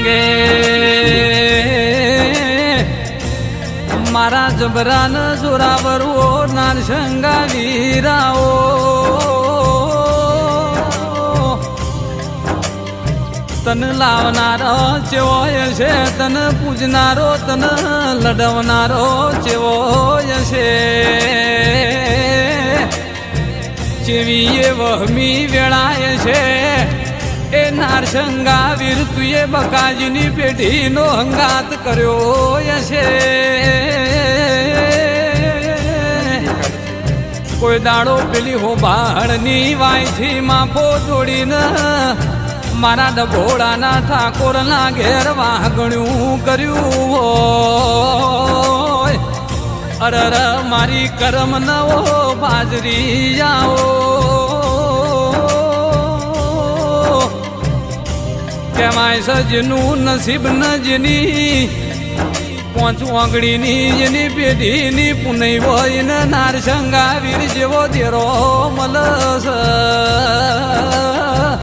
અંગે મારા જબરાન જોરાવરવો નાનશંગા વીરાઓ. તન લાવનારો ચેવો છે, તન પૂજનારો, તન લડવનારો ચેવો છે. ચેવી વહમી વેળાય છે એ શંગા વીર તુએ બકાજીની પેઢીનો હંગાત કર્યો છે કોઈ દાડો પેલી હો બાળની વાયથી માફો જોડીને મારા ડભોળાના ઠાકોરના ઘેર વાગણ્યું કર્યું હોય. અરર, મારી કરમ નવો બાજરી જાઓ કેમાય સજનું નસીબ નજની. પોંચ આંગળીની જેની પેઢીની પુનઈ હોય ને નારસંગા વીર જેવો દેરો મલસ.